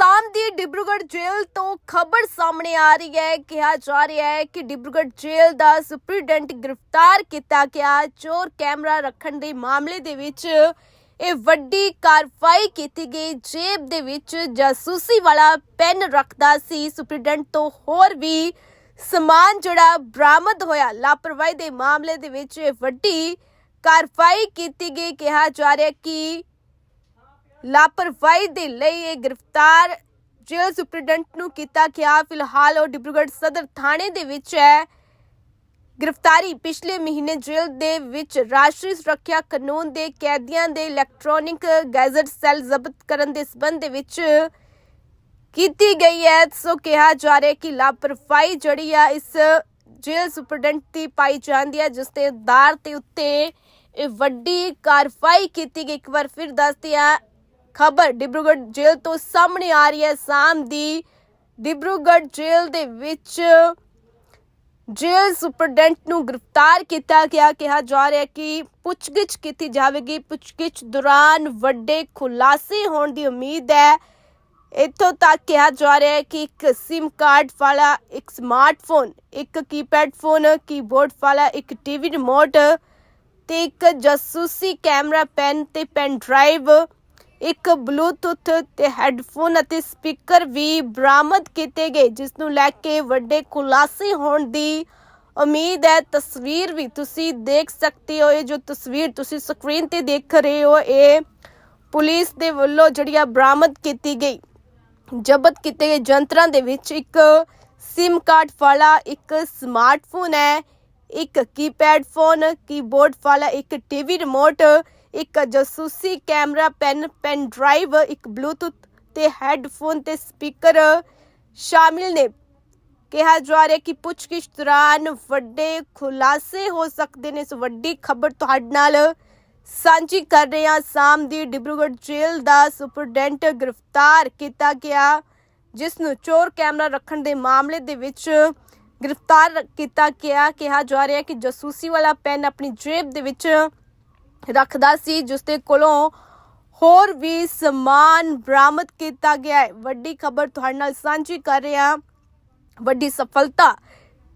ਅਸਾਮ ਦੀ ਡਿਬਰੂਗੜ੍ਹ ਜੇਲ੍ਹ ਤੋਂ ਖਬਰ ਸਾਹਮਣੇ ਆ ਰਹੀ ਹੈ। ਕਿਹਾ ਜਾ ਰਿਹਾ ਹੈ ਕਿ ਡਿਬਰੂਗੜ੍ਹ ਜੇਲ੍ਹ ਦਾ ਸੁਪਰੀਡੈਂਟ ਗ੍ਰਿਫਤਾਰ ਕੀਤਾ ਗਿਆ। ਚੋਰ ਕੈਮਰਾ ਰੱਖਣ ਦੇ ਮਾਮਲੇ ਦੇ ਵਿੱਚ ਇਹ ਵੱਡੀ ਕਾਰਵਾਈ ਕੀਤੀ ਗਈ। ਜੇਬ ਦੇ ਵਿੱਚ ਜਾਸੂਸੀ ਵਾਲਾ ਪੈਨ ਰੱਖਦਾ ਸੀ। ਸੁਪਰੀਡੈਂਟ ਤੋਂ ਹੋਰ ਵੀ ਸਮਾਨ ਜਿਹੜਾ ਬਰਾਮਦ ਹੋਇਆ। ਲਾਪਰਵਾਹੀ ਦੇ ਮਾਮਲੇ ਦੇ ਵਿੱਚ ਇਹ ਵੱਡੀ ਕਾਰਵਾਈ ਕੀਤੀ ਗਈ। ਕਿਹਾ ਜਾ ਰਿਹਾ ਕਿ ਲਾਪਰਵਾਹੀ ਦੇ ਲਈ ਇਹ ਗ੍ਰਿਫਤਾਰ ਜੇਲ੍ਹ ਸੁਪਰਡੈਂਟ ਨੂੰ ਕੀਤਾ ਗਿਆ। ਫਿਲਹਾਲ ਉਹ ਡਿਬਰੂਗੜ੍ਹ ਸਦਰ ਥਾਣੇ ਦੇ ਵਿੱਚ ਹੈ। ਗ੍ਰਿਫਤਾਰੀ ਪਿਛਲੇ ਮਹੀਨੇ ਜੇਲ੍ਹ ਦੇ ਵਿੱਚ ਰਾਸ਼ਟਰੀ ਸੁਰੱਖਿਆ ਕਾਨੂੰਨ ਦੇ ਕੈਦੀਆਂ ਦੇ ਇਲੈਕਟ੍ਰੋਨਿਕ ਗੈਜ਼ਟ ਸੈੱਲ ਜ਼ਬਤ ਕਰਨ ਦੇ ਸਬੰਧ ਦੇ ਵਿੱਚ ਕੀਤੀ ਗਈ ਹੈ। ਸੋ ਕਿਹਾ ਜਾ ਰਿਹਾ ਕਿ ਲਾਪਰਵਾਹੀ ਜਿਹੜੀ ਆ ਇਸ ਜੇਲ੍ਹ ਸੁਪਰਡੈਂਟ ਦੀ ਪਾਈ ਜਾਂਦੀ ਹੈ, ਜਿਸ ਦੇ ਆਧਾਰ ਤੇ ਉੱਤੇ ਇਹ ਵੱਡੀ ਕਾਰਵਾਈ ਕੀਤੀ ਗਈ। ਇੱਕ ਵਾਰ ਫਿਰ ਦੱਸਦੇ ਆ ਖਬਰ ਡਿਬਰੂਗੜ੍ਹ ਜੇਲ੍ਹ ਤੋਂ ਸਾਹਮਣੇ ਆ ਰਹੀ ਹੈ। ਸ਼ਾਮ ਦੀ ਡਿਬਰੂਗੜ੍ਹ ਜੇਲ੍ਹ ਦੇ ਵਿੱਚ ਜੇਲ੍ਹ ਸੁਪਰਡੈਂਟ ਨੂੰ ਗ੍ਰਿਫਤਾਰ ਕੀਤਾ ਗਿਆ। ਕਿਹਾ ਜਾ ਰਿਹਾ ਕਿ ਪੁੱਛਗਿੱਛ ਕੀਤੀ ਜਾਵੇਗੀ। ਪੁੱਛਗਿੱਛ ਦੌਰਾਨ ਵੱਡੇ ਖੁਲਾਸੇ ਹੋਣ ਦੀ ਉਮੀਦ ਹੈ। ਇੱਥੋਂ ਤੱਕ ਕਿਹਾ ਜਾ ਰਿਹਾ ਹੈ ਕਿ ਇੱਕ SIM ਕਾਰਡ ਵਾਲਾ, ਇੱਕ ਸਮਾਰਟਫੋਨ, ਇੱਕ ਕੀਪੈਡ ਫੋਨ, ਕੀਬੋਰਡ ਵਾਲਾ, ਇੱਕ ਟੀਵੀ ਰਿਮੋਟ ਤੇ ਇੱਕ ਜਾਸੂਸੀ ਕੈਮਰਾ, ਪੈਨ ਤੇ ਪੈਨ ਡਰਾਈਵ ਇੱਕ ਬਲੂਟੁੱਥ ਤੇ ਹੈੱਡਫੋਨ ਅਤੇ ਸਪੀਕਰ ਵੀ ਬਰਾਮਦ ਕੀਤੇ ਗਏ ਜਿਸ ਨੂੰ ਲੈ ਕੇ ਵੱਡੇ ਖੁਲਾਸੇ ਹੋਣ ਦੀ ਉਮੀਦ ਹੈ। ਤਸਵੀਰ ਵੀ ਤੁਸੀਂ ਦੇਖ ਸਕਦੇ ਹੋ, ਇਹ ਜੋ ਤਸਵੀਰ ਤੁਸੀਂ ਸਕਰੀਨ ਤੇ ਦੇਖ ਰਹੇ ਹੋ, ਇਹ ਪੁਲਿਸ ਦੇ ਵੱਲੋਂ ਜਿਹੜੀਆਂ ਬਰਾਮਦ ਕੀਤੀ ਗਈ, ਜ਼ਬਤ ਕੀਤੇ ਗਏ ਯੰਤਰਾਂ ਦੇ ਵਿੱਚ ਇੱਕ SIM ਕਾਰਡ ਵਾਲਾ ਇੱਕ ਸਮਾਰਟਫੋਨ ਹੈ, ਇੱਕ ਕੀਪੈਡ ਫੋਨ ਕੀਬੋਰਡ ਵਾਲਾ ਇੱਕ ਟੀਵੀ ਰਿਮੋਟ ਇੱਕ ਜਾਸੂਸੀ ਕੈਮਰਾ, ਪੈਨ ਪੈਨ ਡਰਾਈਵ, ਇੱਕ ਬਲੂਟੁੱਥ ਤੇ ਹੈੱਡਫੋਨ ਤੇ ਸਪੀਕਰ ਸ਼ਾਮਿਲ ਨੇ। ਕਿਹਾ ਜਾ ਰਿਹਾ ਕਿ ਪੁੱਛਗਿੱਛ ਦੌਰਾਨ ਵੱਡੇ ਖੁਲਾਸੇ ਹੋ ਸਕਦੇ ਨੇ। ਇਸ ਵੱਡੀ ਖਬਰ ਤੁਹਾਡੇ ਨਾਲ ਸਾਂਝੀ ਕਰ ਰਹੇ ਹਾਂ। ਸਾਮ ਦੀ ਡਿਬਰੂਗੜ੍ਹ ਜੇਲ੍ਹ ਦਾ ਸੁਪਰਡੈਂਟ ਗ੍ਰਿਫਤਾਰ ਕੀਤਾ ਗਿਆ, ਜਿਸ ਨੂੰ ਚੋਰ ਕੈਮਰਾ ਰੱਖਣ ਦੇ ਮਾਮਲੇ ਦੇ ਵਿੱਚ ਗ੍ਰਿਫਤਾਰ ਕੀਤਾ ਗਿਆ। ਕਿਹਾ ਜਾ ਰਿਹਾ ਕਿ ਜਾਸੂਸੀ ਵਾਲਾ ਪੈਨ ਆਪਣੀ ਜੇਬ ਦੇ ਵਿੱਚ ਰੱਖਦਾ ਸੀ, ਜਿਸ ਦੇ ਕੋਲੋਂ ਹੋਰ ਵੀ ਸਮਾਨ ਬਰਾਮਦ ਕੀਤਾ ਗਿਆ ਹੈ। ਵੱਡੀ ਖਬਰ ਤੁਹਾਡੇ ਨਾਲ ਸਾਂਝੀ ਕਰ ਰਹੇ ਵੱਡੀ ਸਫਲਤਾ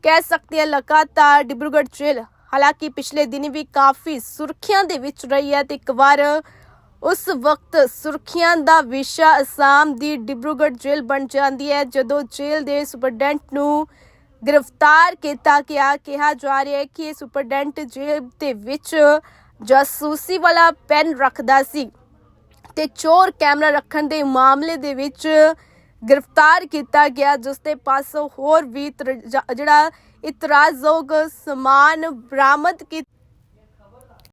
ਕਹਿ ਸਕਦੇ ਹਾਂ, ਲਗਾਤਾਰ ਡਿਬਰੂਗੜ੍ਹ ਜੇਲ੍ਹ, ਹਾਲਾਂਕਿ ਪਿਛਲੇ ਦਿਨ ਵੀ ਕਾਫੀ ਸੁਰਖੀਆਂ ਦੇ ਵਿੱਚ ਰਹੀ ਹੈ ਤੇ ਇੱਕ ਵਾਰ ਉਸ ਵਕਤ ਸੁਰਖੀਆਂ ਦਾ ਵਿਸ਼ਾ ਅਸਾਮ ਦੀ ਡਿਬਰੂਗੜ੍ਹ ਜੇਲ੍ਹ ਬਣ ਜਾਂਦੀ ਹੈ, ਜਦੋਂ ਜੇਲ੍ਹ ਦੇ ਸੁਪਰਡੈਂਟ ਨੂੰ ਗ੍ਰਿਫਤਾਰ ਕੀਤਾ ਗਿਆ, ਕਿਹਾ ਜਾ ਰਿਹਾ ਹੈ ਕਿ ਇਹ ਸੁਪਰਡੈਂਟ ਜੇਲ੍ਹ ਦੇ ਵਿੱਚ ਜਾਸੂਸੀ ਵਾਲਾ ਪੈਨ ਰੱਖਦਾ ਸੀ ਤੇ ਚੋਰ ਕੈਮਰਾ ਰੱਖਣ ਦੇ ਮਾਮਲੇ ਦੇ ਵਿੱਚ ਗ੍ਰਿਫਤਾਰ ਕੀਤਾ ਗਿਆ, ਜਿਸ ਦੇ ਪਾਸੋਂ ਹੋਰ ਵੀ ਜਿਹੜਾ ਇਤਰਾਜ਼ਯੋਗ ਸਮਾਨ ਬਰਾਮਦ ਕੀਤਾ